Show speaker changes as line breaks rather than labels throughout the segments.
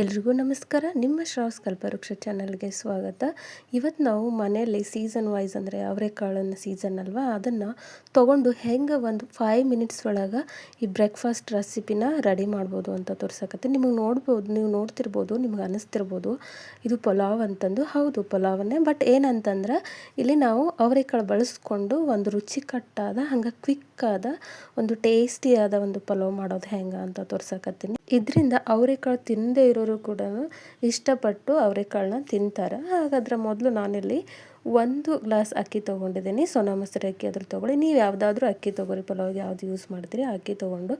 ಎಲ್ರಿಗೂ ನಮಸ್ಕಾರ. ನಿಮ್ಮ ಶ್ರಾವ್ಸ್ ಕಲ್ಪವೃಕ್ಷ ಚಾನಲ್ಗೆ ಸ್ವಾಗತ. ಇವತ್ತು ನಾವು ಮನೆಯಲ್ಲಿ ಸೀಸನ್ ವೈಸ್ ಅಂದರೆ ಅವರೆಕಾಳನ್ನು ಸೀಸನ್ ಅಲ್ವಾ, ಅದನ್ನು ತೊಗೊಂಡು ಹೆಂಗೆ ಒಂದು ಫೈವ್ ಮಿನಿಟ್ಸ್ ಒಳಗೆ ಈ ಬ್ರೇಕ್ಫಾಸ್ಟ್ ರೆಸಿಪಿನ ರೆಡಿ ಮಾಡ್ಬೋದು ಅಂತ ತೋರ್ಸಕತ್ತೆ ನಿಮಗೆ ನೋಡ್ಬೋದು, ನೀವು ನೋಡ್ತಿರ್ಬೋದು, ನಿಮ್ಗೆ ಅನ್ನಿಸ್ತಿರ್ಬೋದು ಇದು ಪಲಾವ್ ಅಂತಂದು. ಹೌದು, ಪಲಾವನ್ನೇ. ಬಟ್ ಏನಂತಂದ್ರೆ, ಇಲ್ಲಿ ನಾವು ಅವರೆಕಾಳು ಬಳಸ್ಕೊಂಡು ಒಂದು ರುಚಿಕಟ್ಟಾದ, ಹಂಗೆ ಕ್ವಿಕ್ಕಾದ, ಒಂದು ಟೇಸ್ಟಿಯಾದ ಒಂದು ಪಲಾವ್ ಮಾಡೋದು ಹೆಂಗೆ ಅಂತ ತೋರ್ಸಕತ್ತೀನಿ. ಇದರಿಂದ ಅವರೆಕಾಳು ತಿನ್ನದೇ ಇರೋರು ಕೂಡ ಇಷ್ಟಪಟ್ಟು ಅವರೆಕಾಳನ್ನ ತಿಂತಾರೆ. ಹಾಗಾದ್ರೆ ಮೊದಲು ನಾನಿಲ್ಲಿ ಒಂದು ಗ್ಲಾಸ್ ಅಕ್ಕಿ ತೊಗೊಂಡಿದ್ದೀನಿ. ಸೋನಾ ಮಸೂರಿ ಅಕ್ಕಿ ಅದ್ರ ತೊಗೊಳ್ಳಿ. ನೀವು ಯಾವುದಾದ್ರೂ ಅಕ್ಕಿ ತೊಗೊಳ್ಳಿ. ಪಲಾವ್ಗೆ ಯಾವ್ದು ಯೂಸ್ ಮಾಡ್ತೀರಿ ಅಕ್ಕಿ ತೊಗೊಂಡು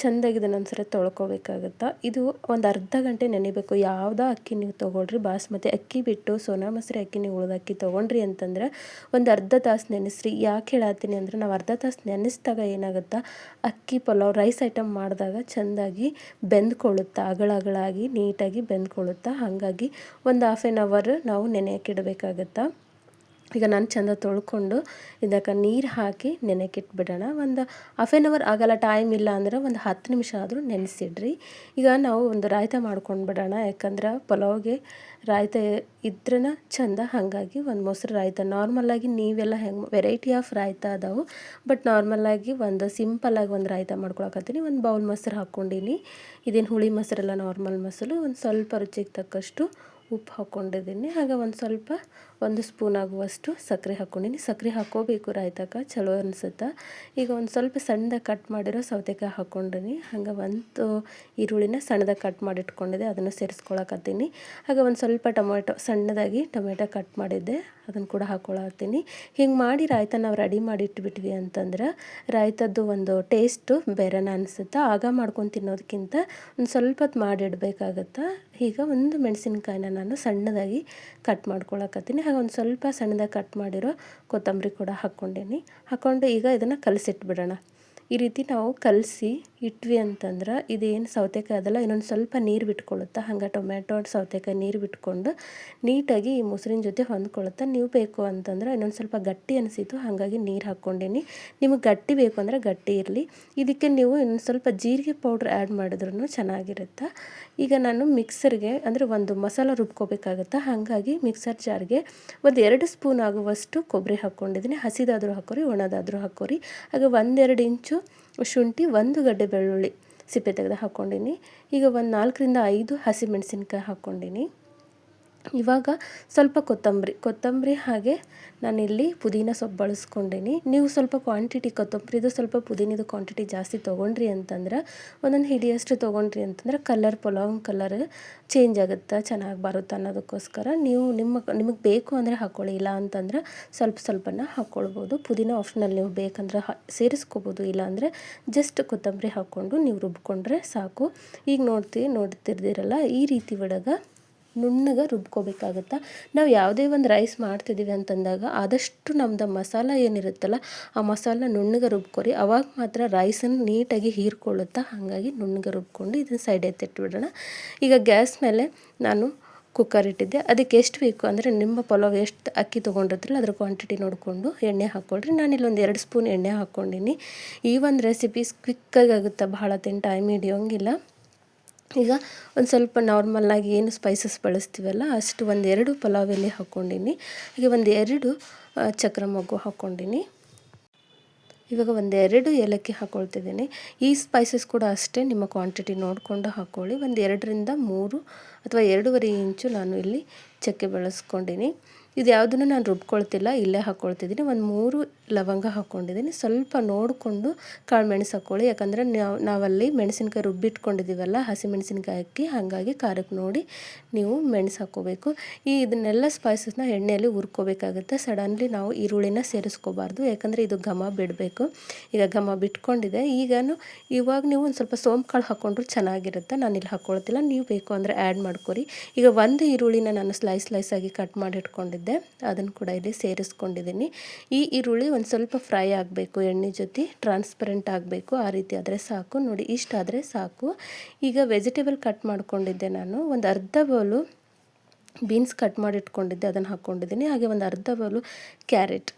ಚೆಂದಾಗಿ ಇದನ್ನೊಂದು ಸರಿ ತೊಳ್ಕೊಬೇಕಾಗತ್ತೆ? ಇದು ಒಂದು ಅರ್ಧ ಗಂಟೆ ನೆನಿಬೇಕು. ಯಾವುದೋ ಅಕ್ಕಿ ನೀವು ತೊಗೊಳ್ರಿ, ಬಾಸ್ಮತಿ ಅಕ್ಕಿ ಬಿಟ್ಟು ಸೋನಾ ಮಸೂರಿ ಅಕ್ಕಿ ನೀವು ಉಳಿದ ಅಕ್ಕಿ ತೊಗೊಂಡ್ರಿ ಅಂತಂದ್ರೆ ಒಂದು ಅರ್ಧ ತಾಸು ನೆನೆಸ್ರಿ. ಯಾಕೆ ಹೇಳತ್ತೀನಿ ಅಂದರೆ ನಾವು ಅರ್ಧ ತಾಸು ನೆನೆಸಿದಾಗ ಏನಾಗುತ್ತಾ? ಅಕ್ಕಿ, ಪಲಾವ್, ರೈಸ್ ಐಟಮ್ ಮಾಡಿದಾಗ ಚೆಂದಾಗಿ ಬೆಂದ್ಕೊಳ್ಳುತ್ತಾ, ಅಗಳಗಳಾಗಿ ನೀಟಾಗಿ ಬೆಂದ್ಕೊಳ್ಳುತ್ತಾ, ಹಾಗಾಗಿ ಒಂದು ಹಾಫ್ ಆನ್ ಅವರ್ ನಾವು ನೆನೆಯಕ್ಕೆ ಇಡಬೇಕಾಗತ್ತಾ? ಈಗ ನಾನು ಚಂದ ತೊಳ್ಕೊಂಡು ಇದಕ್ಕೆ ನೀರು ಹಾಕಿ ನೆನೆಕಿಟ್ಬಿಡೋಣ. ಒಂದು ಹಾಫ್ ಆನ್ ಅವರ್ ಆಗಲ್ಲ ಟೈಮ್ ಇಲ್ಲ ಅಂದ್ರೆ ಒಂದು ಹತ್ತು ನಿಮಿಷ ಆದರೂ ನೆನೆಸಿಡ್ರಿ. ಈಗ ನಾವು ಒಂದು ರಾಯ್ತ ಮಾಡ್ಕೊಂಡು ಬಿಡೋಣ ಯಾಕಂದ್ರೆ ಪಲಾವ್ಗೆ ರಾಯ್ತ ಇದ್ರನ ಚಂದ ಹಾಗಾಗಿ ಒಂದು ಮೊಸರು ರಾಯ್ತ. ನಾರ್ಮಲಾಗಿ ನೀವೆಲ್ಲ ಹೆಂಗೆ ವೆರೈಟಿ ಆಫ್ ರಾಯ್ತ ಅದಾವೆ ಬಟ್ ನಾರ್ಮಲಾಗಿ ಒಂದು ಸಿಂಪಲಾಗಿ ಒಂದು ರಾಯ್ತ ಮಾಡ್ಕೊಳಕತ್ತೀನಿ. ಒಂದು ಬೌಲ್ ಮೊಸರು ಹಾಕ್ಕೊಂಡಿನಿ ಇದೇನು ಹುಳಿ ಮೊಸರಲ್ಲ ನಾರ್ಮಲ್ ಮೊಸರು. ಒಂದು ಸ್ವಲ್ಪ ರುಚಿಗೆ ತಕ್ಕಷ್ಟು ಉಪ್ಪು ಹಾಕ್ಕೊಂಡಿದ್ದೀನಿ. ಹಾಗೆ ಒಂದು ಸ್ವಲ್ಪ ಒಂದು ಸ್ಪೂನ್ ಆಗುವಷ್ಟು ಸಕ್ಕರೆ ಹಾಕ್ಕೊಂಡಿನಿ. ಸಕ್ಕರೆ ಹಾಕ್ಕೋಬೇಕು ರಾಯ್ತಕ್ಕ, ಚಲೋ ಅನಿಸುತ್ತೆ? ಈಗ ಒಂದು ಸ್ವಲ್ಪ ಸಣ್ಣದಾಗಿ ಕಟ್ ಮಾಡಿರೋ ಸೌತೆಕಾಯಿ ಹಾಕ್ಕೊಂಡಿನಿ. ಹಾಗೆ ಒಂದು ಈರುಳ್ಳಿನ ಸಣ್ಣದಾಗಿ ಕಟ್ ಮಾಡಿ ಇಟ್ಕೊಂಡಿದ್ದೆ ಅದನ್ನು ಸೇರಿಸ್ಕೊಳಕತ್ತೀನಿ. ಹಾಗೆ ಒಂದು ಸ್ವಲ್ಪ ಟೊಮೆಟೊ, ಸಣ್ಣದಾಗಿ ಟೊಮೆಟೊ ಕಟ್ ಮಾಡಿದ್ದೆ. ಅದನ್ನು ಕೂಡ ಹಾಕ್ಕೊಳತ್ತೀನಿ. ಹಿಂಗೆ ಮಾಡಿ ರಾಯ್ತ ನಾವು ರೆಡಿ ಮಾಡಿ ಇಟ್ಬಿಟ್ವಿ ಅಂತಂದ್ರೆ ರಾಯ್ತದ್ದು ಒಂದು ಟೇಸ್ಟು ಬೇರೆನ ಅನಿಸುತ್ತೆ? ಆಗ ಮಾಡ್ಕೊಂಡು ತಿನ್ನೋದಕ್ಕಿಂತ ಒಂದು ಸ್ವಲ್ಪ ಮಾಡಿಡಬೇಕಾಗತ್ತೆ? ಈಗ ಒಂದು ಮೆಣಸಿನ್ಕಾಯಿನ ನಾನು ಸಣ್ಣದಾಗಿ ಕಟ್ ಮಾಡ್ಕೊಳಕತ್ತೀನಿ. ಹಾಗೆ ಒಂದು ಸ್ವಲ್ಪ ಸಣ್ಣದಾಗಿ ಕಟ್ ಮಾಡಿರೋ ಕೊತ್ತಂಬರಿ ಕೂಡ ಹಾಕ್ಕೊಂಡೀನಿ. ಹಾಕ್ಕೊಂಡು ಈಗ ಇದನ್ನು ಕಲಸಿಟ್ಬಿಡೋಣ. ಈ ರೀತಿ ನಾವು ಕಲಸಿ ಇಟ್ವಿ ಅಂತಂದ್ರೆ ಇದೇನು ಸೌತೆಕಾಯಿ ಅದಲ್ಲ ಇನ್ನೊಂದು ಸ್ವಲ್ಪ ನೀರು ಬಿಟ್ಕೊಳ್ಳುತ್ತೆ, ಹಂಗೆ ಟೊಮೆಟೊ ಸೌತೆಕಾಯಿ ನೀರು ಬಿಟ್ಕೊಂಡು ನೀಟಾಗಿ ಈ ಮೊಸರಿನ ಜೊತೆ ಹೊಂದ್ಕೊಳುತ್ತೆ ನೀವು ಬೇಕು ಅಂತಂದ್ರೆ ಇನ್ನೊಂದು ಸ್ವಲ್ಪ ಗಟ್ಟಿ ಅನಿಸಿತು, ಹಾಗಾಗಿ ನೀರು ಹಾಕ್ಕೊಂಡೀನಿ. ನಿಮಗೆ ಗಟ್ಟಿ ಬೇಕು ಅಂದರೆ ಗಟ್ಟಿ ಇರಲಿ. ಇದಕ್ಕೆ ನೀವು ಇನ್ನೊಂದು ಸ್ವಲ್ಪ ಜೀರಿಗೆ ಪೌಡ್ರ್ ಆ್ಯಡ್ ಮಾಡಿದ್ರೂ ಚೆನ್ನಾಗಿರುತ್ತೆ. ಈಗ ನಾನು ಮಿಕ್ಸರ್ಗೆ ಅಂದರೆ ಒಂದು ಮಸಾಲ ರುಬ್ಕೋಬೇಕಾಗುತ್ತೆ, ಹಾಗಾಗಿ ಮಿಕ್ಸರ್ ಜಾರ್ಗೆ ಒಂದು ಎರಡು ಸ್ಪೂನ್ ಆಗುವಷ್ಟು ಕೊಬ್ಬರಿ ಹಾಕ್ಕೊಂಡಿದ್ದೀನಿ. ಹಸಿದಾದರೂ ಹಾಕೋರಿ ಒಣದಾದರೂ ಹಾಕೋರಿ ಹಾಗೆ ಒಂದೆರಡು ಇಂಚು ಶುಂಠಿ, ಒಂದು ಗಡ್ಡೆ ಬೆಳ್ಳುಳ್ಳಿ ಸಿಪ್ಪೆ ತೆಗೆದು ಹಾಕ್ಕೊಂಡಿನಿ. ಈಗ ಒಂದು ನಾಲ್ಕರಿಂದ ಐದು ಹಸಿಮೆಣಸಿನ್ಕಾಯಿ ಹಾಕ್ಕೊಂಡಿನಿ. ಇವಾಗ ಸ್ವಲ್ಪ ಕೊತ್ತಂಬರಿ ಕೊತ್ತಂಬರಿ ಹಾಗೆ ನಾನಿಲ್ಲಿ ಪುದೀನ ಸೊಪ್ಪು ಬಳಸ್ಕೊಂಡೀನಿ. ನೀವು ಸ್ವಲ್ಪ ಕ್ವಾಂಟಿಟಿ ಕೊತ್ತಂಬರಿದು ಸ್ವಲ್ಪ ಪುದೀನದು ಕ್ವಾಂಟಿಟಿ ಜಾಸ್ತಿ ತೊಗೊಂಡ್ರಿ ಅಂತಂದ್ರೆ, ಒಂದೊಂದು ಹಿಡಿಯಷ್ಟು ತೊಗೊಂಡ್ರಿ ಅಂತಂದ್ರೆ ಕಲರ್ ಪೊಲಾವ್ ಕಲರ್ ಚೇಂಜ್ ಆಗುತ್ತೆ, ಚೆನ್ನಾಗಿ ಬರುತ್ತೆ ಅನ್ನೋದಕ್ಕೋಸ್ಕರ ನೀವು ನಿಮ್ಮ, ನಿಮಗೆ ಬೇಕು ಅಂದರೆ ಹಾಕ್ಕೊಳ್ಳಿ ಇಲ್ಲ ಅಂತಂದ್ರೆ ಸ್ವಲ್ಪ ಸ್ವಲ್ಪನ ಹಾಕ್ಕೊಳ್ಬೋದು ಪುದೀನ ಆಪ್ಷನಲ್ ನೀವು ಬೇಕಂದ್ರೆ ಸೇರಿಸ್ಕೋಬೋದು ಇಲ್ಲಾಂದರೆ ಜಸ್ಟ್ ಕೊತ್ತಂಬರಿ ಹಾಕ್ಕೊಂಡು ನೀವು ರುಬ್ಕೊಂಡ್ರೆ ಸಾಕು. ಈಗ ನೋಡ್ತೀವಿ ನೋಡ್ತಿರ್ದಿರಲ್ಲ, ಈ ರೀತಿ ಒಳಗೆ ನುಣ್ಣಗೆ ರುಬ್ಕೋಬೇಕಾಗತ್ತೆ? ನಾವು ಯಾವುದೇ ಒಂದು ರೈಸ್ ಮಾಡ್ತಿದ್ದೀವಿ ಅಂತಂದಾಗ ಆದಷ್ಟು ನಮ್ದು ಮಸಾಲ ಏನಿರುತ್ತಲ್ಲ, ಆ ಮಸಾಲ ನುಣ್ಣಗೆ ರುಬ್ಕೊರಿ. ಅವಾಗ ಮಾತ್ರ ರೈಸನ್ನು ನೀಟಾಗಿ ಹೀರ್ಕೊಳ್ಳುತ್ತಾ ಹಾಗಾಗಿ ನುಣ್ಣಗೆ ರುಬ್ಕೊಂಡು ಇದನ್ನು ಸೈಡ್ ಎತ್ತಿಟ್ಬಿಡೋಣ ಈಗ ಗ್ಯಾಸ್ ಮೇಲೆ ನಾನು ಕುಕ್ಕರ್ ಇಟ್ಟಿದ್ದೆ. ಅದಕ್ಕೆ ಎಷ್ಟು ಬೇಕು ಅಂದರೆ ನಿಮ್ಮ ಪಲಾವ್ ಎಷ್ಟು ಅಕ್ಕಿ ತೊಗೊಂಡಿರ್ತಿಲ್ಲ ಅದ್ರ ಕ್ವಾಂಟಿಟಿ ನೋಡಿಕೊಂಡು ಎಣ್ಣೆ ಹಾಕ್ಕೊಳ್ರಿ. ನಾನು ಇಲ್ಲೊಂದು ಎರಡು ಸ್ಪೂನ್ ಎಣ್ಣೆ ಹಾಕ್ಕೊಂಡಿನಿ. ಈ ಒಂದು ರೆಸಿಪೀಸ್ ಕ್ವಿಕ್ಕಾಗಿ ಆಗುತ್ತೆ? ಭಾಳ ತಿನ್ ಟೈಮ್ ಹಿಡಿಯೋಂಗಿಲ್ಲ. ಈಗ ಒಂದು ಸ್ವಲ್ಪ ನಾರ್ಮಲ್ಲಾಗಿ ಏನು ಸ್ಪೈಸಸ್ ಬಳಸ್ತೀವಲ್ಲ, ಅಷ್ಟು ಒಂದೆರಡು ಪಲಾವ್ ಎಲೆ ಹಾಕ್ಕೊಂಡಿನಿ. ಹಾಗೆ ಒಂದೆರಡು ಚಕ್ರ ಮೊಗ್ಗು ಹಾಕ್ಕೊಂಡಿನಿ. ಇವಾಗ ಒಂದೆರಡು ಏಲಕ್ಕಿ ಹಾಕ್ಕೊಳ್ತಿದ್ದೀನಿ ಈ ಸ್ಪೈಸಸ್ ಕೂಡ ಅಷ್ಟೇ ನಿಮ್ಮ ಕ್ವಾಂಟಿಟಿ ನೋಡಿಕೊಂಡು ಹಾಕ್ಕೊಳ್ಳಿ ಒಂದು ಎರಡರಿಂದ ಮೂರು ಅಥವಾ ಎರಡೂವರೆ ಇಂಚು ನಾನು ಇಲ್ಲಿ ಚಕ್ಕೆ ಬಳಸ್ಕೊಂಡಿನಿ. ಇದು ಯಾವುದನ್ನು ನಾನು ರುಬ್ಕೊಳ್ತಿಲ್ಲ, ಇಲ್ಲೇ ಹಾಕ್ಕೊಳ್ತಿದ್ದೀನಿ ಒಂದು ಮೂರು ಲವಂಗ ಹಾಕ್ಕೊಂಡಿದ್ದೀನಿ ಸ್ವಲ್ಪ ನೋಡಿಕೊಂಡು ಕಾಳು ಮೆಣಸು ಹಾಕ್ಕೊಳ್ಳಿ ಯಾಕಂದರೆ ನಾವು, ನಾವಲ್ಲಿ ಮೆಣಸಿನ್ಕಾಯಿ ರುಬ್ಬಿಟ್ಕೊಂಡಿದ್ದೀವಲ್ಲ ಹಸಿ ಮೆಣಸಿನ್ಕಾಯಿ ಹಾಕಿ ಹಾಗಾಗಿ ಖಾರಕ್ಕೆ ನೋಡಿ ನೀವು ಮೆಣಸು ಹಾಕ್ಕೋಬೇಕು. ಈ ಇದನ್ನೆಲ್ಲ ಸ್ಪೈಸಸ್ನ ಎಣ್ಣೆಯಲ್ಲಿ ಹುರ್ಕೋಬೇಕಾಗುತ್ತೆ. ಸಡನ್ಲಿ ನಾವು ಈರುಳ್ಳಿನ ಸೇರಿಸ್ಕೋಬಾರ್ದು, ಯಾಕಂದರೆ ಇದು ಘಮ ಬಿಡಬೇಕು. ಈಗ ಘಮ ಬಿಟ್ಕೊಂಡಿದೆ. ಈಗನು ಇವಾಗ ನೀವು ಒಂದು ಸ್ವಲ್ಪ ಸೋಂಪು ಹಾಕ್ಕೊಂಡ್ರು ಚೆನ್ನಾಗಿರುತ್ತೆ. ನಾನು ಇಲ್ಲಿ ಹಾಕ್ಕೊಳ್ತಿಲ್ಲ ನೀವು ಬೇಕು ಅಂದರೆ ಆ್ಯಡ್ ಮಾಡ್ಕೊರಿ. ಈಗ ಒಂದು ಈರುಳ್ಳಿನ ನಾನು ಸ್ಲೈಸ್ ಸ್ಲೈಸಾಗಿ ಕಟ್ ಮಾಡಿ ಇಟ್ಕೊಂಡಿದ್ದೆ. ಅದನ್ನು ಕೂಡ ಇಲ್ಲಿ ಸೇರಿಸ್ಕೊಂಡಿದ್ದೀನಿ ಈ ಈರುಳ್ಳಿ ಒಂದು ಸ್ವಲ್ಪ ಫ್ರೈ ಆಗಬೇಕು, ಎಣ್ಣೆ ಜೊತೆ ಟ್ರಾನ್ಸ್ಪರೆಂಟ್ ಆಗಬೇಕು, ಆ ರೀತಿ ಆದರೆ ಸಾಕು. ನೋಡಿ ಇಷ್ಟಾದರೆ ಸಾಕು. ಈಗ ವೆಜಿಟೇಬಲ್ ಕಟ್ ಮಾಡಿಕೊಂಡಿದ್ದೆ ನಾನು. ಒಂದು ಅರ್ಧ ಬೌಲು ಬೀನ್ಸ್ ಕಟ್ ಮಾಡಿ ಇಟ್ಕೊಂಡಿದ್ದೆ, ಅದನ್ನು ಹಾಕ್ಕೊಂಡಿದ್ದೀನಿ. ಹಾಗೆ ಒಂದು ಅರ್ಧ ಬೌಲು ಕ್ಯಾರೆಟ್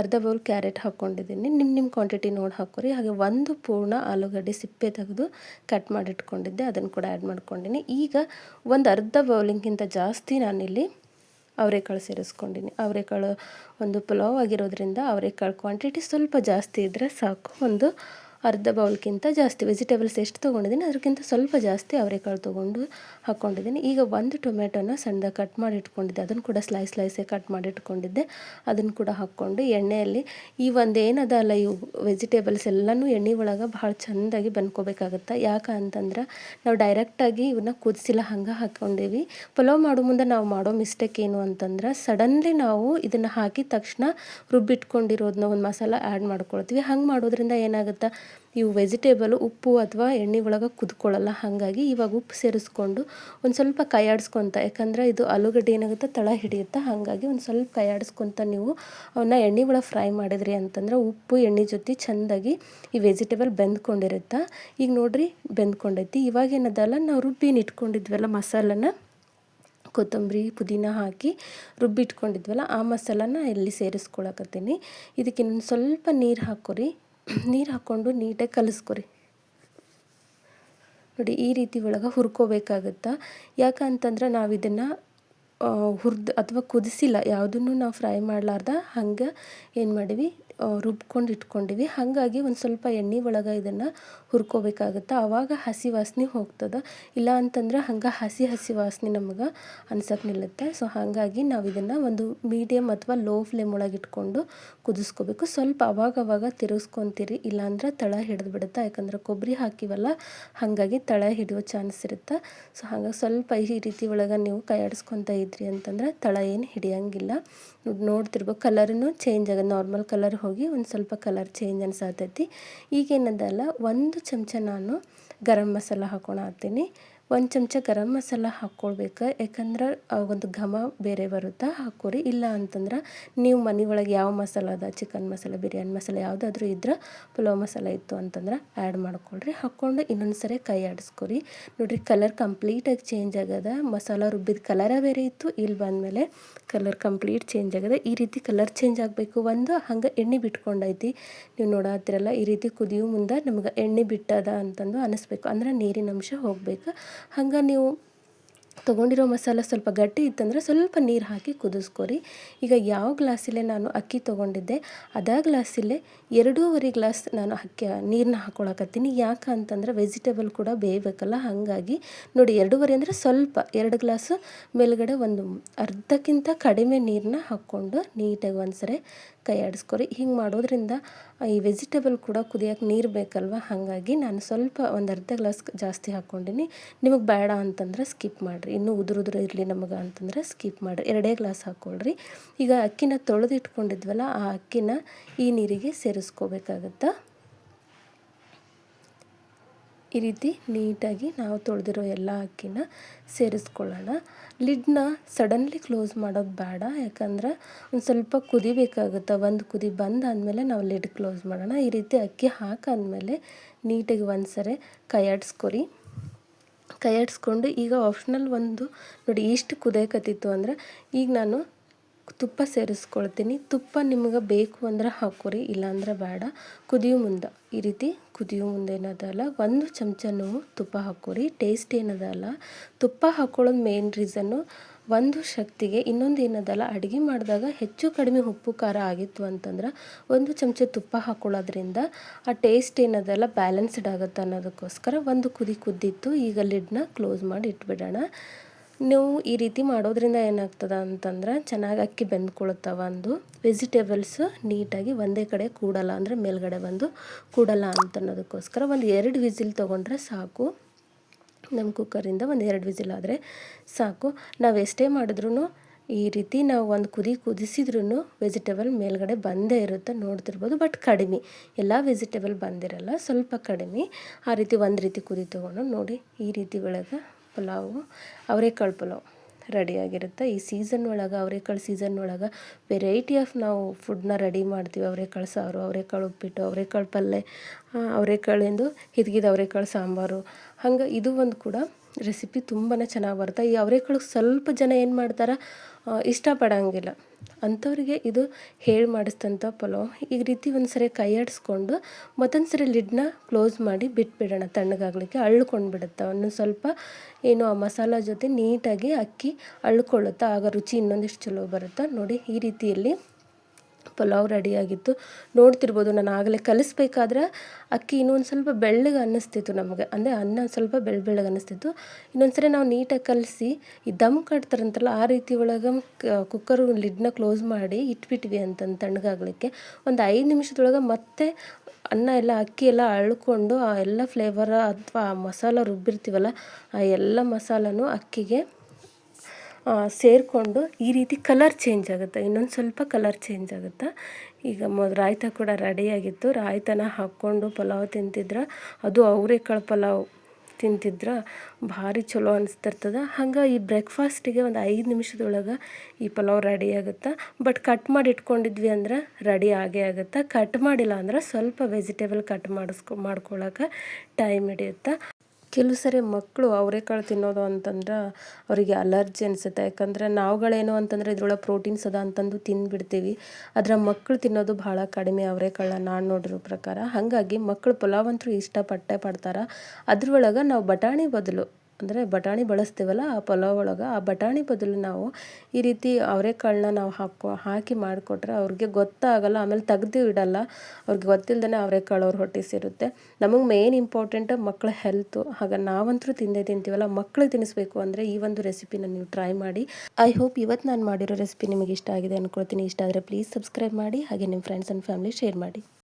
ಅರ್ಧ ಬೌಲ್ ಕ್ಯಾರೆಟ್ ಹಾಕ್ಕೊಂಡಿದ್ದೀನಿ. ನಿಮ್ಮ ನಿಮ್ಮ ಕ್ವಾಂಟಿಟಿ ನೋಡಿ ಹಾಕೋರಿ ಹಾಗೆ ಒಂದು ಪೂರ್ಣ ಆಲೂಗಡ್ಡೆ ಸಿಪ್ಪೆ ತೆಗೆದು ಕಟ್ ಮಾಡಿ ಇಟ್ಕೊಂಡಿದ್ದೆ, ಅದನ್ನು ಕೂಡ ಆ್ಯಡ್ ಮಾಡ್ಕೊಂಡಿನಿ. ಈಗ ಒಂದು ಅರ್ಧ ಬೌಲಿಗಿಂತ ಜಾಸ್ತಿ ನಾನಿಲ್ಲಿ ಅವರೆಕಾಳು ಸೇರಿಸ್ಕೊಂಡಿನಿ. ಅವರೆಕಾಳು ಒಂದು ಪಲಾವ್ ಆಗಿರೋದ್ರಿಂದ ಅವರೆಕಾಳು ಕ್ವಾಂಟಿಟಿ ಸ್ವಲ್ಪ ಜಾಸ್ತಿ ಇದ್ದರೆ ಸಾಕು. ಒಂದು ಅರ್ಧ ಬೌಲ್ಗಿಂತ ಜಾಸ್ತಿ ವೆಜಿಟೇಬಲ್ಸ್ ಎಷ್ಟು ತೊಗೊಂಡಿದ್ದೀನಿ ಅದಕ್ಕಿಂತ ಸ್ವಲ್ಪ ಜಾಸ್ತಿ ಅವರೆಕಾಳು ತೊಗೊಂಡು ಹಾಕ್ಕೊಂಡಿದ್ದೀನಿ ಈಗ ಒಂದು ಟೊಮೆಟೊನ ಸಣ್ಣದಾಗಿ ಕಟ್ ಮಾಡಿ ಇಟ್ಕೊಂಡಿದ್ದೆ. ಅದನ್ನು ಕೂಡ ಸ್ಲೈಸ್ ಸ್ಲೈಸೇ ಕಟ್ ಮಾಡಿ ಇಟ್ಕೊಂಡಿದ್ದೆ. ಅದನ್ನು ಕೂಡ ಹಾಕ್ಕೊಂಡು ಎಣ್ಣೆಯಲ್ಲಿ ಈ ಒಂದು ಏನದಲ್ಲ, ಇವು ವೆಜಿಟೇಬಲ್ಸ್ ಎಲ್ಲನೂ ಎಣ್ಣೆ ಒಳಗೆ ಭಾಳ ಚೆಂದಾಗಿ ಬಂದ್ಕೋಬೇಕಾಗತ್ತೆ ಯಾಕೆ ಅಂತಂದ್ರೆ ನಾವು ಡೈರೆಕ್ಟಾಗಿ ಇವನ್ನ ಕುದಿಸಿಲ್ಲ ಹಂಗೆ ಹಾಕ್ಕೊಂಡೀವಿ. ಪಲಾವ್ ಮಾಡೋ ಮುಂದೆ ನಾವು ಮಾಡೋ ಮಿಸ್ಟೇಕ್ ಏನು ಅಂತಂದ್ರೆ ಸಡನ್ಲಿ ನಾವು ಇದನ್ನು ಹಾಕಿದ ತಕ್ಷಣ ರುಬ್ಬಿಟ್ಕೊಂಡಿರೋದನ್ನ ಒಂದು ಮಸಾಲ ಆ್ಯಡ್ ಮಾಡ್ಕೊಳ್ತೀವಿ. ಹಂಗೆ ಮಾಡೋದ್ರಿಂದ ಏನಾಗುತ್ತೆ? ಇವು ವೆಜಿಟೇಬಲು, ಉಪ್ಪು ಅಥವಾ ಎಣ್ಣೆ ಒಳಗೆ ಕುದ್ಕೊಳ್ಳಲ್ಲ. ಹಾಗಾಗಿ ಇವಾಗ ಉಪ್ಪು ಸೇರಿಸ್ಕೊಂಡು ಒಂದು ಸ್ವಲ್ಪ ಕೈಯಾಡಿಸ್ಕೊತ ಯಾಕಂದ್ರೆ ಇದು ಆಲೂಗಡ್ಡೆ ಏನಾಗುತ್ತೆ, ತಳ ಹಿಡಿಯುತ್ತೆ, ಹಾಗಾಗಿ ಒಂದು ಸ್ವಲ್ಪ ಕೈಯಾಡಿಸ್ಕೊತ ನೀವು ಅವನ್ನ ಎಣ್ಣೆ ಒಳಗೆ ಫ್ರೈ ಮಾಡಿದ್ರಿ ಅಂತಂದ್ರೆ ಉಪ್ಪು, ಎಣ್ಣೆ ಜೊತೆ ಚೆಂದಾಗಿ ಈ ವೆಜಿಟೇಬಲ್ ಬೆಂದ್ಕೊಂಡಿರುತ್ತೆ. ಈಗ ನೋಡ್ರಿ, ಬೆಂದ್ಕೊಂಡೈತಿ. ಇವಾಗ ಏನದಲ್ಲ, ನಾವು ರುಬ್ಬಿನ ಇಟ್ಕೊಂಡಿದ್ವಲ್ಲ ಮಸಾಲನ, ಕೊತ್ತಂಬರಿ, ಪುದೀನ ಹಾಕಿ ರುಬ್ಬಿಟ್ಕೊಂಡಿದ್ವಲ್ಲ, ಆ ಮಸಾಲನ ಇಲ್ಲಿ ಸೇರಿಸ್ಕೊಳಕತ್ತೀನಿ. ಇದಕ್ಕೆ ಇನ್ನೊಂದು ಸ್ವಲ್ಪ ನೀರು ಹಾಕೋರಿ. ನೀರು ಹಾಕ್ಕೊಂಡು ನೀಟಾಗಿ ಕಲಿಸ್ಕೊರಿ. ನೋಡಿ, ಈ ರೀತಿ ಒಳಗೆ ಹುರ್ಕೋಬೇಕಾಗತ್ತೆ? ಯಾಕಂತಂದ್ರೆ ನಾವು ಇದನ್ನು ಹುರಿದು ಅಥವಾ ಕುದಿಸಿಲ್ಲ, ಯಾವುದನ್ನು ನಾವು ಫ್ರೈ ಮಾಡಲಾರ್ದ ಹಂಗೆ ಏನು ಮಾಡೀವಿ? ರುಬ್ಕೊಂಡು ಇಟ್ಕೊಂಡಿವಿ ಹಾಗಾಗಿ ಒಂದು ಸ್ವಲ್ಪ ಎಣ್ಣೆ ಒಳಗೆ ಇದನ್ನು ಹುರ್ಕೋಬೇಕಾಗುತ್ತೆ. ಆವಾಗ ಹಸಿ ವಾಸನೆ ಹೋಗ್ತದೆ. ಇಲ್ಲ ಅಂತಂದ್ರೆ ಹಂಗೆ ಹಸಿ ಹಸಿ ವಾಸನೆ ನಮಗೆ ಅನ್ಸಕ್ಕೆ ನಿಲ್ಲುತ್ತೆ. ಸೊ ಹಾಗಾಗಿ ನಾವು ಇದನ್ನು ಒಂದು ಮೀಡಿಯಮ್ ಅಥವಾ ಲೋ ಫ್ಲೇಮ್ ಒಳಗೆ ಇಟ್ಕೊಂಡು ಕುದಿಸ್ಕೋಬೇಕು. ಸ್ವಲ್ಪ ಅವಾಗವಾಗ ಅವಾಗ ತಿರುಗಿಸ್ಕೊತೀರಿ ಇಲ್ಲಾಂದ್ರೆ ತಳ ಹಿಡಿದು ಬಿಡುತ್ತೆ. ಯಾಕಂದ್ರೆ ಕೊಬ್ಬರಿ ಹಾಕಿವಲ್ಲ, ಹಾಗಾಗಿ ತಳ ಹಿಡಿಯೋ ಚಾನ್ಸ್ ಇರುತ್ತೆ. ಸೊ ಹಾಗಾಗಿ ಸ್ವಲ್ಪ ಈ ರೀತಿ ಒಳಗೆ ನೀವು ಕೈ ಆಡಿಸ್ಕೊತ ಇದ್ರಿ ಅಂತಂದ್ರೆ ತಳ ಏನು ಹಿಡಿಯೋಂಗಿಲ್ಲ. ನೋಡ್ತಿರ್ಬೇಕು ಕಲರ್ನು ಚೇಂಜ್ ಆಗುತ್ತೆ. ನಾರ್ಮಲ್ ಕಲರ್ ಹೋಗಿ ಒಂದು ಸ್ವಲ್ಪ ಕಲರ್ ಚೇಂಜ್ ಅನ್ಸತೈತಿ. ಈಗೇನದಲ್ಲ ಒಂದು ಚಮಚ ನಾನು ಗರಂ ಮಸಾಲ ಹಾಕ್ಕೊಳತ್ತೀನಿ ಒಂದು ಚಮಚ ಗರಂ ಮಸಾಲ ಹಾಕ್ಕೊಳ್ಬೇಕು ಯಾಕಂದ್ರೆ ಒಂದು ಘಮ ಬೇರೆ ಬರುತ್ತೆ, ಹಾಕೋರಿ. ಇಲ್ಲ ಅಂತಂದ್ರೆ ನೀವು ಮನೆ ಒಳಗೆ ಯಾವ ಮಸಾಲ ಅದ, ಚಿಕನ್ ಮಸಾಲ, ಬಿರಿಯಾನಿ ಮಸಾಲ ಯಾವುದಾದ್ರೂ ಇದ್ರೆ ಪಲಾವ್ ಮಸಾಲ ಇತ್ತು ಅಂತಂದ್ರೆ ಆ್ಯಡ್ ಮಾಡ್ಕೊಳ್ರಿ. ಹಾಕ್ಕೊಂಡು ಇನ್ನೊಂದು ಸರಿ ಕೈ ಆಡಿಸ್ಕೊರಿ. ನೋಡಿರಿ ಕಲರ್ ಕಂಪ್ಲೀಟಾಗಿ ಚೇಂಜ್ ಆಗ್ಯದ ಮಸಾಲ ರುಬ್ಬಿದ ಕಲರ ಬೇರೆ ಇತ್ತು. ಇಲ್ಲಿ ಬಂದಮೇಲೆ ಕಲರ್ ಕಂಪ್ಲೀಟ್ ಚೇಂಜ್ ಆಗಿದೆ. ಈ ರೀತಿ ಕಲರ್ ಚೇಂಜ್ ಆಗಬೇಕು. ಒಂದು ಹಂಗೆ ಎಣ್ಣೆ ಬಿಟ್ಕೊಂಡೈತಿ. ನೀವು ನೋಡತ್ತಿರಲ್ಲ ಈ ರೀತಿ ಕುದಿಯೋ ಮುಂದೆ ನಮ್ಗೆ ಎಣ್ಣೆ ಬಿಟ್ಟದ ಅಂತಂದು ಅನಿಸ್ಬೇಕು. ಅಂದ್ರೆ ನೀರಿನ ಅಂಶ ಹೋಗಬೇಕು. ಹಂಗೆ ನೀವು ತೊಗೊಂಡಿರೋ ಮಸಾಲ ಸ್ವಲ್ಪ ಗಟ್ಟಿ ಇತ್ತಂದರೆ ಸ್ವಲ್ಪ ನೀರು ಹಾಕಿ ಕುದಿಸ್ಕೊರಿ. ಈಗ ಯಾವ ಗ್ಲಾಸಲ್ಲೇ ನಾನು ಅಕ್ಕಿ ತೊಗೊಂಡಿದ್ದೆ, ಅದೇ ಗ್ಲಾಸಲ್ಲೇ ಎರಡೂವರೆ ಗ್ಲಾಸ್ ನಾನು ಅಕ್ಕಿ ನೀರನ್ನ ಹಾಕ್ಕೊಳಕತ್ತೀನಿ ಯಾಕೆ ಅಂತಂದ್ರೆ ವೆಜಿಟೇಬಲ್ ಕೂಡ ಬೇಯಬೇಕಲ್ಲ, ಹಾಗಾಗಿ ನೋಡಿ ಎರಡೂವರೆ ಅಂದರೆ ಸ್ವಲ್ಪ, ಎರಡು ಗ್ಲಾಸು ಮೇಲುಗಡೆ ಒಂದು ಅರ್ಧಕ್ಕಿಂತ ಕಡಿಮೆ ನೀರನ್ನ ಹಾಕ್ಕೊಂಡು ನೀಟಾಗಿ ಒಂದ್ಸರಿ ಕೈ ಆಡಿಸ್ಕೊರಿ. ಹಿಂಗೆ ಮಾಡೋದ್ರಿಂದ ಈ ವೆಜಿಟೇಬಲ್ ಕೂಡ ಕುದಿಯೋಕೆ ನೀರು ಬೇಕಲ್ವ? ಹಾಗಾಗಿ ನಾನು ಸ್ವಲ್ಪ ಒಂದು ಅರ್ಧ ಗ್ಲಾಸ್ ಜಾಸ್ತಿ ಹಾಕ್ಕೊಂಡಿನಿ. ನಿಮಗೆ ಬೇಡ ಅಂತಂದ್ರೆ ಸ್ಕಿಪ್ ಮಾಡಿರಿ. ಇನ್ನೂ ಉದುರು ಇರಲಿ ನಮಗೆ ಅಂತಂದ್ರೆ ಸ್ಕಿಪ್ ಮಾಡಿರಿ. ಎರಡೇ ಗ್ಲಾಸ್ ಹಾಕ್ಕೊಳ್ರಿ ಈಗ ಅಕ್ಕಿನ ತೊಳೆದಿಟ್ಕೊಂಡಿದ್ವಲ್ಲ, ಆ ಅಕ್ಕಿನ ಈ ನೀರಿಗೆ ಸೇರಿಸ್ಕೋಬೇಕಾಗತ್ತೆ ಈ ರೀತಿ ನೀಟಾಗಿ ನಾವು ತೊಳೆದಿರೋ ಎಲ್ಲ ಅಕ್ಕಿನ ಸೇರಿಸ್ಕೊಳ್ಳೋಣ. ಲಿಡ್ನ ಸಡನ್ಲಿ ಕ್ಲೋಸ್ ಮಾಡೋದು ಬೇಡ, ಯಾಕಂದ್ರೆ ಒಂದು ಸ್ವಲ್ಪ ಕುದಿಬೇಕಾಗುತ್ತೆ ಒಂದು ಕುದಿ ಬಂದಾದಮೇಲೆ ನಾವು ಲಿಡ್ ಕ್ಲೋಸ್ ಮಾಡೋಣ. ಈ ರೀತಿ ಅಕ್ಕಿ ಹಾಕಾದ್ಮೇಲೆ ನೀಟಾಗಿ ಒಂದು ಸರಿ ಕೈಯಾಡಿಸ್ಕೊರಿ ಕೈಯಾಡಿಸ್ಕೊಂಡು ಈಗ ಆಪ್ಷನಲ್ ಒಂದು ನೋಡಿ ಇಷ್ಟು ಕುದಿಯಕತ್ತಿತ್ತು ಅಂದರೆ ಈಗ ನಾನು ತುಪ್ಪ ಸೇರಿಸ್ಕೊಳ್ತೀನಿ. ತುಪ್ಪ ನಿಮ್ಗೆ ಬೇಕು ಅಂದ್ರೆ ಹಾಕೋರಿ, ಇಲ್ಲಾಂದ್ರೆ ಬೇಡ. ಕುದಿಯೋ ಮುಂದೆ. ಈ ರೀತಿ ಕುದಿಯೋ ಮುಂದೆ ಏನದಲ್ಲ, ಒಂದು ಚಮಚನೂ ತುಪ್ಪ ಹಾಕೋರಿ. ಟೇಸ್ಟ್ ಏನದಲ್ಲ. ತುಪ್ಪ ಹಾಕೊಳ್ಳೋದು ಮೇನ್ ರೀಸನ್ನು ಒಂದು ಶಕ್ತಿಗೆ, ಇನ್ನೊಂದು ಏನದಲ್ಲ, ಅಡುಗೆ ಮಾಡಿದಾಗ ಹೆಚ್ಚು ಕಡಿಮೆ ಉಪ್ಪು, ಖಾರ ಆಗಿತ್ತು ಅಂತಂದ್ರೆ ಒಂದು ಚಮಚ ತುಪ್ಪ ಹಾಕೊಳ್ಳೋದ್ರಿಂದ ಆ ಟೇಸ್ಟ್ ಏನದಲ್ಲ ಬ್ಯಾಲೆನ್ಸ್ಡ್ ಆಗುತ್ತೆ ಅನ್ನೋದಕ್ಕೋಸ್ಕರ ಒಂದು ಕುದಿ ಕುದ್ದಿತ್ತು. ಈಗ ಲಿಡ್ನ ಕ್ಲೋಸ್ ಮಾಡಿ ಇಟ್ಬಿಡೋಣ. ನೀವು ಈ ರೀತಿ ಮಾಡೋದ್ರಿಂದ ಏನಾಗ್ತದೆ ಅಂತಂದ್ರೆ ಚೆನ್ನಾಗಿ ಅಕ್ಕಿ ಬೆಂದ್ಕೊಳುತ್ತವೆ ಒಂದು ವೆಜಿಟೇಬಲ್ಸ್ ನೀಟಾಗಿ ಒಂದೇ ಕಡೆ ಕೂಡಲ್ಲ ಅಂದರೆ ಮೇಲ್ಗಡೆ ಬಂದು ಕೂಡಲ್ಲ ಅಂತ ಅನ್ನೋದಕ್ಕೋಸ್ಕರ ಒಂದು ಎರಡು ವಿಸಿಲ್ ತೊಗೊಂಡ್ರೆ ಸಾಕು. ನಮ್ಮ ಕುಕ್ಕರಿಂದ ಒಂದು ಎರಡು ವಿಸಿಲ್ ಆದರೆ ಸಾಕು. ನಾವು ಎಷ್ಟೇ ಮಾಡಿದ್ರೂ ಈ ರೀತಿ ನಾವು ಒಂದು ಕುದಿ ಕುದಿಸಿದ್ರೂ ವೆಜಿಟೇಬಲ್ ಮೇಲ್ಗಡೆ ಬಂದೇ ಇರುತ್ತೆ, ನೋಡ್ತಿರ್ಬೋದು. ಬಟ್ ಕಡಿಮೆ. ಎಲ್ಲ ವೆಜಿಟೇಬಲ್ ಬಂದಿರಲ್ಲ, ಸ್ವಲ್ಪ ಕಡಿಮೆ. ಆ ರೀತಿ ಒಂದು ರೀತಿ ಕುದಿ ತೊಗೊಂಡು ನೋಡಿ ಈ ರೀತಿ ಒಳಗೆ ಪಲಾವು, ಅವರೆಕಾಳು ಪಲಾವ್ ರೆಡಿಯಾಗಿರುತ್ತೆ. ಈ ಸೀಸನ್ ಒಳಗೆ, ಅವರೆಕಾಳು ಸೀಸನ್ ಒಳಗೆ ವೆರೈಟಿ ಆಫ್ ನಾವು ಫುಡ್ನ ರೆಡಿ ಮಾಡ್ತೀವಿ. ಅವರೆಕಾಳು ಸಾರು, ಅವರೆಕಾಳು ಉಪ್ಪಿಟ್ಟು, ಅವರೆಕಾಳು ಪಲ್ಯ ಅವರೆಕಾಳಿಂದು ಹಿದ್ಗಿದ ಅವರೆಕಾಳು ಸಾಂಬಾರು. ಹಂಗೆ ಇದು ಒಂದು ಕೂಡ ರೆಸಿಪಿ ತುಂಬಾ ಚೆನ್ನಾಗಿ ಬರುತ್ತೆ. ಈ ಅವರೆಕಾಳಿಗೆ ಸ್ವಲ್ಪ ಜನ ಏನು ಮಾಡ್ತಾರೆ ಇಷ್ಟಪಡೋಂಗಿಲ್ಲ. ಅಂಥವ್ರಿಗೆ ಇದು ಹೇಳಿ ಮಾಡಿಸ್ತಂಥ ಪಲಾವ್. ಈ ರೀತಿ ಒಂದು ಸರಿ ಕೈ ಆಡಿಸ್ಕೊಂಡು ಮತ್ತೊಂದು ಸರಿ ಲಿಡ್ನ ಕ್ಲೋಸ್ ಮಾಡಿ ಬಿಟ್ಬಿಡೋಣ. ತಣ್ಣಗಾಗಲಿಕ್ಕೆ ಅಳ್ಕೊಂಡು ಬಿಡುತ್ತೆ. ಒಂದೊಂದು ಸ್ವಲ್ಪ ಏನು ಆ ಮಸಾಲ ಜೊತೆ ನೀಟಾಗಿ ಅಕ್ಕಿ ಅಳ್ಕೊಳ್ಳುತ್ತೆ, ಆಗ ರುಚಿ ಇನ್ನೊಂದಿಷ್ಟು ಚಲೋ ಬರುತ್ತೆ. ನೋಡಿ ಈ ರೀತಿಯಲ್ಲಿ ಪಲಾವ್ ರೆಡಿಯಾಗಿತ್ತು ನೋಡ್ತಿರ್ಬೋದು, ನಾನು ಆಗಲೇ ಕಲಿಸ್ಬೇಕಾದ್ರೆ ಅಕ್ಕಿ ಇನ್ನೊಂದು ಸ್ವಲ್ಪ ಬೆಳ್ಳಗೆ ಅನ್ನಿಸ್ತಿತ್ತು ನಮಗೆ. ಅಂದರೆ ಅನ್ನ ಸ್ವಲ್ಪ ಬೆಳ್ಳ ಬೆಳ್ಳಗೆ ಅನ್ನಿಸ್ತಿತ್ತು. ಇನ್ನೊಂದು ಸರಿ ನಾವು ನೀಟಾಗಿ ಕಲಸಿ, ಈ ದಮ್ ಕಟ್ತಾರಂತಲ್ಲ, ಆ ರೀತಿ ಒಳಗೆ ಕುಕ್ಕರ್ ಲಿಡ್ನ ಕ್ಲೋಸ್ ಮಾಡಿ ಇಟ್ಬಿಟ್ವಿ ಅಂತಂದು ತಣ್ಣಗಾಗಲಿಕ್ಕೆ. ಒಂದು ಐದು ನಿಮಿಷದೊಳಗೆ ಮತ್ತೆ ಅನ್ನ ಎಲ್ಲ, ಅಕ್ಕಿ ಎಲ್ಲ ಅಳ್ಕೊಂಡು, ಆ ಎಲ್ಲ ಫ್ಲೇವರ ಅಥವಾ ಆ ಮಸಾಲ ರುಬ್ಬಿರ್ತೀವಲ್ಲ, ಆ ಎಲ್ಲ ಮಸಾಲನೂ ಅಕ್ಕಿಗೆ ಸೇರಿಕೊಂಡು ಈ ರೀತಿ ಕಲರ್ ಚೇಂಜ್ ಆಗುತ್ತೆ. ಇನ್ನೊಂದು ಸ್ವಲ್ಪ ಕಲರ್ ಚೇಂಜ್ ಆಗುತ್ತೆ. ಈಗ ಮೊದಲು ರಾಯ್ತ ಕೂಡ ರೆಡಿಯಾಗಿತ್ತು ರಾಯ್ತನ ಹಾಕ್ಕೊಂಡು ಪಲಾವ್ ತಿಂತಿದ್ರೆ. ಅದು ಅವರೆಕಾಳು ಪಲಾವ್ ತಿಂತಿದ್ರೆ. ಭಾರಿ ಚಲೋ ಅನಿಸ್ತಿರ್ತದೆ. ಹಂಗೆ ಈ ಬ್ರೇಕ್ಫಾಸ್ಟಿಗೆ ಒಂದು ಐದು ನಿಮಿಷದೊಳಗೆ ಈ ಪಲಾವ್ ರೆಡಿ ಆಗುತ್ತೆ? ಬಟ್ ಕಟ್ ಮಾಡಿ ಇಟ್ಕೊಂಡಿದ್ವಿ ಅಂದ್ರೆ ರೆಡಿ ಆಗೇ ಆಗುತ್ತೆ? ಕಟ್ ಮಾಡಿಲ್ಲ ಅಂದ್ರೆ ಸ್ವಲ್ಪ ವೆಜಿಟೇಬಲ್ ಕಟ್ ಮಾಡಿಸ್ಕೊ ಮಾಡ್ಕೊಳ್ಳೋಕೆ ಟೈಮ್ ಹಿಡಿಯುತ್ತೆ? ಕೆಲವು ಸರಿ ಮಕ್ಕಳು ಅವರೆಕಾಳು ತಿನ್ನೋದು ಅಂತಂದ್ರೆ ಅವರಿಗೆ ಅಲರ್ಜಿ ಅನಿಸುತ್ತೆ. ಯಾಕಂದರೆ ನಾವುಗಳೇನು ಅಂತಂದರೆ ಇದ್ರೊಳಗೆ ಪ್ರೋಟೀನ್ಸ್ ಅದ ಅಂತಂದು ತಿಂದುಬಿಡ್ತೀವಿ. ಅದರ ಮಕ್ಕಳು ತಿನ್ನೋದು ಭಾಳ ಕಡಿಮೆ ಅವರೆಕಾಳನ್ನ ನಾನು ನೋಡಿರೋ ಪ್ರಕಾರ. ಹಾಗಾಗಿ ಮಕ್ಕಳು ಪಲಾವ್ ಅಂತೂ ಇಷ್ಟಪಟ್ಟೆ ಪಡ್ತಾರೆ. ಅದ್ರೊಳಗೆ ನಾವು ಬಟಾಣಿ ಬದಲು ಅಂದರೆ ಬಟಾಣಿ ಬಳಸ್ತೀವಲ್ಲ ಆ ಪಲಾವ್ ಒಳಗೆ, ಆ ಬಟಾಣಿ ಬದಲು ನಾವು ಈ ರೀತಿ ಅವರೆಕಾಳನ್ನ ನಾವು ಹಾಕೋ, ಹಾಕಿ ಮಾಡಿಕೊಟ್ರೆ ಅವ್ರಿಗೆ ಗೊತ್ತಾಗಲ್ಲ, ಆಮೇಲೆ ತೆಗ್ದು ಇಡಲ್ಲ, ಅವ್ರಿಗೆ ಗೊತ್ತಿಲ್ಲದೇ ಅವರೆಕಾಳು ಅವ್ರ ಹೊಟ್ಟೆ ಸೇರುತ್ತೆ. ನಮಗೆ ಮೇನ್ ಇಂಪಾರ್ಟೆಂಟ್ ಮಕ್ಕಳ ಹೆಲ್ತು ಹಾಗೆ ನಾವಂತೂ ತಿಂದೇ ತಿಂತೀವಲ್ಲ ಮಕ್ಕಳಿಗೆ ತಿನ್ನಿಸ್ಬೇಕು ಅಂದರೆ ಈ ಒಂದು ರೆಸಿಪಿನ ನೀವು ಟ್ರೈ ಮಾಡಿ. ಐ ಹೋಪ್ ಇವತ್ತು ನಾನು ಮಾಡಿರೋ ರೆಸಿಪಿ ನಿಮಗೆ ಇಷ್ಟ ಆಗಿದೆ ಅಂದ್ಕೊಳ್ತೀನಿ ಇಷ್ಟ ಆದರೆ ಪ್ಲೀಸ್ ಸಬ್ಸ್ಕ್ರೈಬ್ ಮಾಡಿ, ಹಾಗೆ ನಿಮ್ಮ ಫ್ರೆಂಡ್ಸ್ ಆ್ಯಂಡ್ ಫ್ಯಾಮಿಲಿ ಶೇರ್ ಮಾಡಿ.